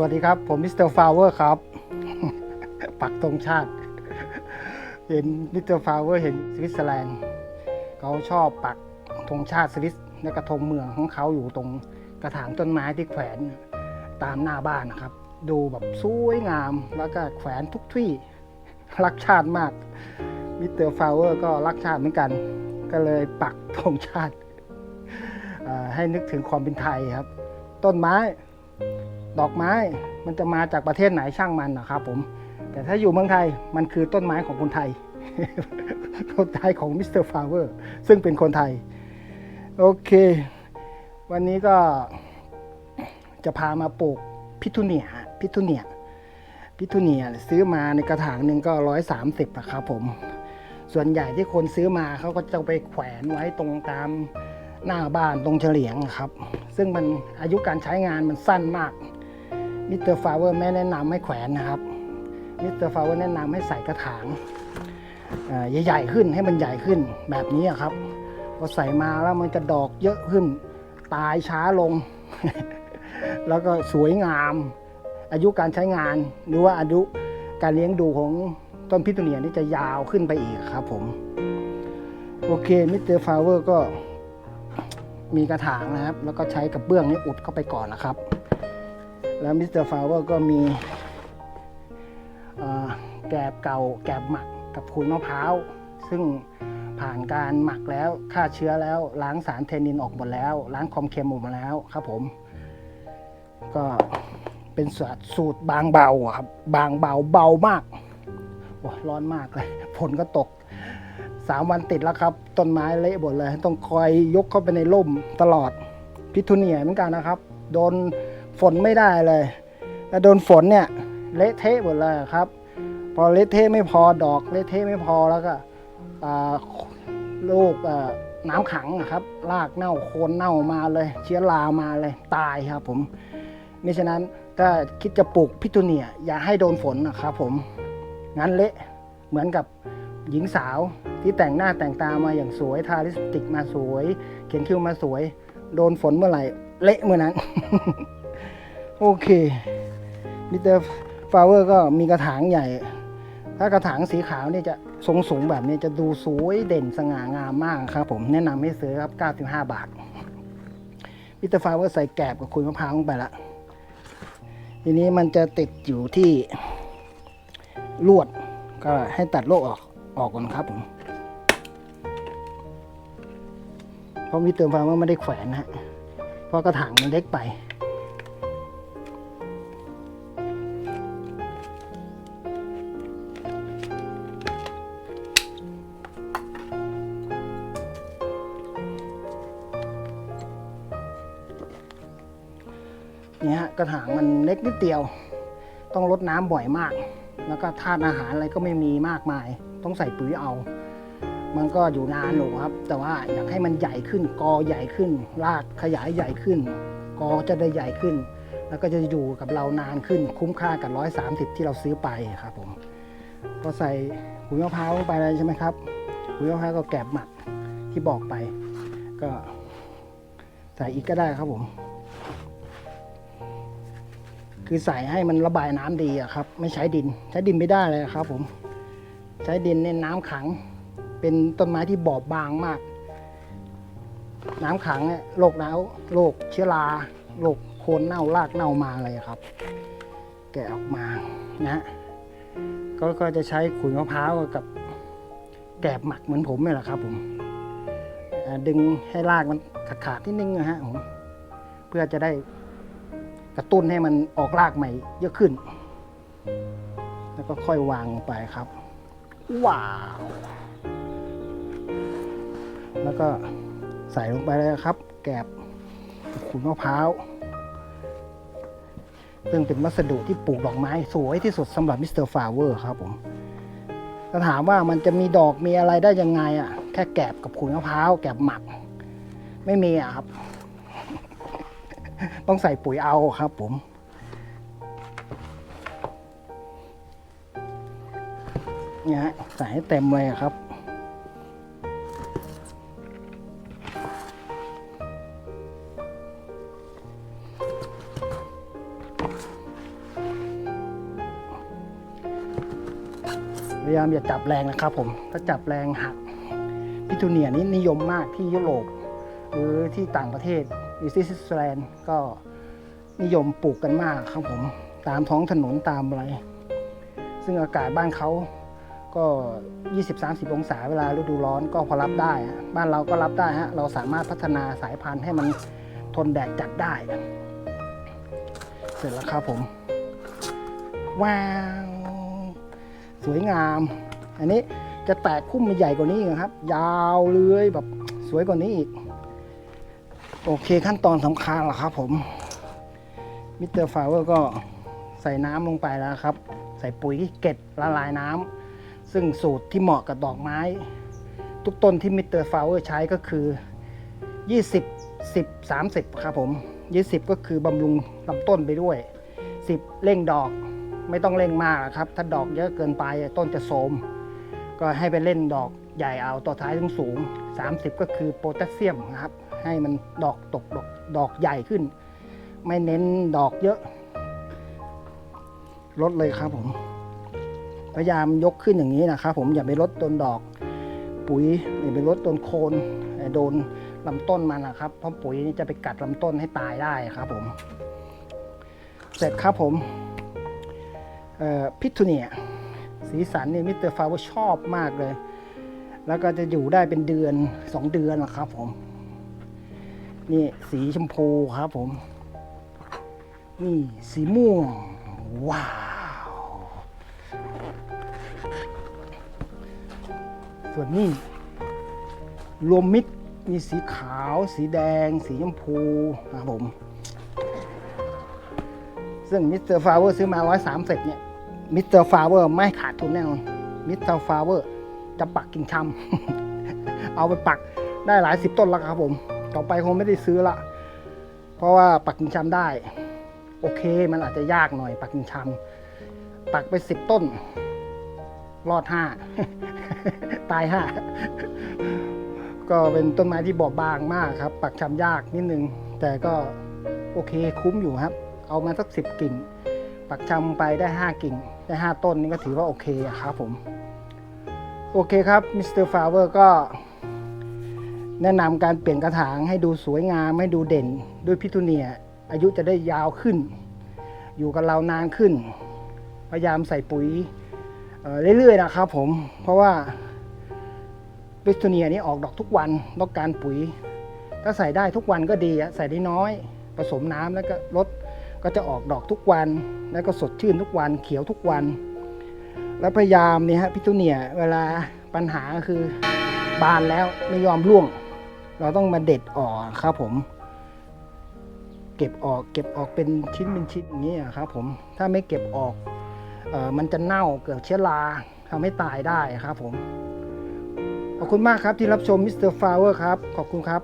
วัสดีครับ ผมมิสเตอร์ฟาวเวอร์ครับ ปักธงชาติ เห็นมิสเตอร์ฟาวเวอร์เห็นสวิตเซอร์แลนด์เขาชอบปักธงชาติสวิสและกระทงเมืองของเขาอยู่ตรงกระถางต้นไม้ที่แขวนตามหน้าบ้านนะครับ ดูแบบสวยงามแล้วก็แขวนทุกที่รักชาติมากมิสเตอร์ฟาวเวอร์ก็รักชาติเหมือนกัน ก็เลยปักธงชาติให้นึกถึงความเป็นไทยครับ ต้นไม้ ดอกไม้มันจะมาจากประเทศไหนช่างมันนะครับผม แต่ถ้าอยู่เมืองไทยมันคือต้นไม้ของคนไทย คนไทยของมิสเตอร์ฟาเวอร์ซึ่งเป็นคนไทย โอเค วันนี้ก็จะพามาปลูกพิทูเนียพิทูเนียพิทูเนียซื้อมาในกระถางหนึ่งก็ร้อยสามสิบนะครับผม ส่วนใหญ่ที่คนซื้อมาเขาก็จะไปแขวนไว้ตรงตามหน้าบ้านตรงเฉลียงครับ ซึ่งมันอายุการใช้งานมันสั้นมาก มิสเตอร์ฟาเวอร์ไม่แนะนำให้แขวนนะครับมิสเตอร์ฟาเวอร์แนะนำให้ใส่กระถางใหญ่ๆขึ้นให้มันใหญ่ขึ้นแบบนี้อะครับพอใส่มาแล้วมันจะดอกเยอะขึ้น ตายช้าลง แล้วก็สวยงาม อายุการใช้งาน หรือว่าอายุการเลี้ยงดูของต้นพิษตูเนียนี่จะยาวขึ้นไปอีกครับผม โอเคมิสเตอร์ฟาเวอร์ก็มีกระถางนะครับ แล้วก็ใช้กับเบื้องนี้อุดเข้าไปก่อนนะครับ แล้วมิสเตอร์ฟาวเวอร์ก็มีแกบเก่าแกบหมักกับขุยมะพร้าว ซึ่งผ่านการหมักแล้วฆ่าเชื้อแล้วล้างสารเทนินออกหมดแล้ว ล้างความเค็มออกมาแล้วครับผม ก็เป็นสูตรสูตรบางเบาครับบางเบาเบามากโอ้ร้อนมากเลยฝนก็ตกสามวันติดแล้วครับ ต้นไม้เละหมดเลย ต้องคอยยกเข้าไปในร่มตลอดพิทุเนียเหมือนกันนะครับ โดน ฝนไม่ได้เลยแล้วโดนฝนเนี่ยเละเทะหมดเลยครับ พอเละเทะไม่พอดอกเละเทะไม่พอแล้วก็ลูกน้ำขังอะครับรากเน่าโคนเน่ามาเลย เชื้อรามาเลยตายครับผมมิฉะนั้นถ้าคิดจะปลูกพิทูเนีย อย่าให้โดนฝนนะครับผมงั้นเละเหมือนกับหญิงสาวที่แต่งหน้าแต่งตามาอย่างสวยทาลิปสติกมาสวย เขียนคิ้วมาสวย โดนฝนเมื่อไหร่ เละเมื่อนั้น โอเคมิสเตอร์ฟลาเวอร์ก็มีกระถางใหญ่ ถ้ากระถางสีขาวเนี่ยจะทรงสูงแบบนี้จะดูสวยเด่นสง่างามมากครับผมแนะนำให้ซื้อครับ 95 บาทมิสเตอร์ฟลาเวอร์ใส่แกบกับคุยมะพร้าวลงไปละทีนี้มันจะติดอยู่ที่ลวดก็ให้ตัดโลกออกออกก่อนครับผมเพราะมีเติมฟาร์มไม่ได้แขวนนะฮะเพราะกระถางมันเล็กไป เนี่ยฮะกระถางมันเล็กนิดเดียว ต้องรดน้ำบ่อยมาก แล้วก็ธาตุอาหารอะไรก็ไม่มีมากมาย ต้องใส่ปุ๋ยเอา มันก็อยู่นานหนูครับ แต่ว่าอยากให้มันใหญ่ขึ้น กอใหญ่ขึ้น รากขยายใหญ่ขึ้น กอจะได้ใหญ่ขึ้น แล้วก็จะอยู่กับเรานานขึ้น คุ้มค่ากับร้อยสามสิบที่เราซื้อไปครับผม ก็ใส่ปุ๋ยมะพร้าวลงไปเลยใช่ไหมครับปุ๋ยมะพร้าวก็แกบหมักที่บอกไป ก็ใส่อีกก็ได้ครับผม คือใส่ให้มันระบายน้ำดีอะครับ ไม่ใช้ดิน ใช้ดินไม่ได้เลยครับ ผม ใช้ดินเนี่ยน้ำขัง เป็นต้นไม้ที่บอบบางมาก น้ำขังเนี่ยโรคหนาวโรคเชื้อราโรคโคนเน่ารากเน่ามาอะไรครับ แกะออกมานะก็ก็จะใช้ขุยมะพร้าวกับแกบหมักเหมือนผมนี่แหละครับ ผมดึงให้รากมันขาดๆนิดนึงนะฮะผมเพื่อจะได้ กระตุ้นให้มันออกรากใหม่เยอะขึ้น แล้วก็ค่อยวางลงไปครับ ว้าว แล้วก็ใส่ลงไปเลยครับ แกบขุนมะพร้าวซึ่งเป็นวัสดุที่ปลูกดอกไม้สวยที่สุดสำหรับมิสเตอร์ฟาเวอร์ครับผมถ้าถามว่ามันจะมีดอกมีอะไรได้ยังไงอะ แค่แกบกับขุนมะพร้าวแกบหมัก ไม่มีอะครับ ต้องใส่ปุ๋ยเอาครับผมเนี่ยใส่ให้เต็มเลยครับพยายามอย่าจับแรงนะครับผม ถ้าจับแรงหักพิทูเนียนี้นิยมมากที่ยุโรป หรือที่ต่างประเทศ หรือที่สวิตเซอร์แลนด์ก็นิยมปลูกกันมากครับผมตามท้องถนนตามอะไร ซึ่งอากาศบ้านเขาก็ 20-30 องศาเวลาฤดูร้อนก็พอรับได้ บ้านเราก็รับได้ฮะเราสามารถพัฒนาสายพันธุ์ให้มันทนแดดจัดได้ เสร็จแล้วครับผม ว้าว สวยงาม อันนี้จะแตกพุ่มมันใหญ่กว่านี้อีกนะครับ ยาวเลยแบบสวยกว่านี้อีก โอเคขั้นตอนสำคัญแล้วครับผมมิสเตอร์ฟลาเวอร์ก็ใส่น้ำลงไปแล้วครับ ใส่ปุ๋ยเกล็ดละลายน้ำซึ่งสูตรที่เหมาะกับดอกไม้ ทุกต้นที่มิสเตอร์ฟลาเวอร์ใช้ก็คือ 20 10 30 ครับผม 20 ก็คือบำรุงลำต้นไปด้วย 10 เร่งดอกไม่ต้องเร่งมากครับ ถ้าดอกเยอะเกินไปต้นจะโทมก็ให้ไปเล่นดอกใหญ่เอาต่อท้ายสูงๆ30 ก็คือโพแทสเซียมนะครับ ให้มันดอกตกดอกดอกใหญ่ขึ้น ไม่เน้นดอกเยอะ ลดเลยครับผม พยายามยกขึ้นอย่างนี้นะครับผมอย่าไปลดต้นดอก ปุ๋ยอย่าไปลดต้นโคนโดนลำต้นมันนะครับ เพราะปุ๋ยนี่จะไปกัดลำต้นให้ตายได้ครับผม เสร็จครับผมพิทูเนียสีสันนี่มิสเตอร์ฟาวชอบมากเลย แล้วก็จะอยู่ได้เป็นเดือนสองเดือนนะครับผม นี่สีชมพูครับผม นี่สีม่วง ว้าว ส่วนนี้รวมมิตรมีสีขาว สีแดง สีชมพูนะครับผม ซึ่งมิสเตอร์ฟลาเวอร์ซื้อมา130เนี่ยมิสเตอร์ฟลาเวอร์ไม่ขาดทุนแน่นอนมิสเตอร์ฟลาเวอร์จะปักกิ่งชำเอาไปปักได้หลายสิบต้นแล้วครับผม ต่อไปคงไม่ได้ซื้อละ เพราะว่าปักกิ่งชำได้ โอเคมันอาจจะยากหน่อย ปักกิ่งชำปักไปสิบต้น รอดห้าตายห้าก็เป็นต้นไม้ที่บอบบางมากครับ ปักชำยากนิดนึง แต่ก็โอเคคุ้มอยู่ครับ เอามาสักสิบกิ่ง ปักชำไปได้ห้ากิ่ง ได้ห้าต้นนี่ก็ถือว่าโอเคครับผม โอเคครับมิสเตอร์ฟลาเวอร์ก็ แนะนำการเปลี่ยนกระถางให้ดูสวยงามให้ดูเด่นด้วยพิทูเนีย อายุจะได้ยาวขึ้น อยู่กับเรานานขึ้น พยายามใส่ปุ๋ยเเรื่อยๆนะครับผม เพราะว่าพิทูเนียนี้ออกดอกทุกวันต้องการปุ๋ย ถ้าใส่ได้ทุกวันก็ดีใส่ได้น้อย ผสมน้ำแล้วก็ลดก็จะออกดอกทุกวัน แล้วก็สดชื่นทุกวันเขียวทุกวัน แล้วพยายามเนี่ยฮะพิทูเนียเวลาปัญหาก็คือบานแล้วไม่ยอมร่วง เราต้องมาเด็ดออกครับผม เก็บออกเก็บออกเป็นชิ้นเป็นชิ้นอย่างนี้ครับผมถ้าไม่เก็บออกเออมันจะเน่าเกิดเชื้อราทำให้ตายได้ครับผม ขอบคุณมากครับที่รับชมมิสเตอร์ฟลาเวอร์ครับ ขอบคุณครับ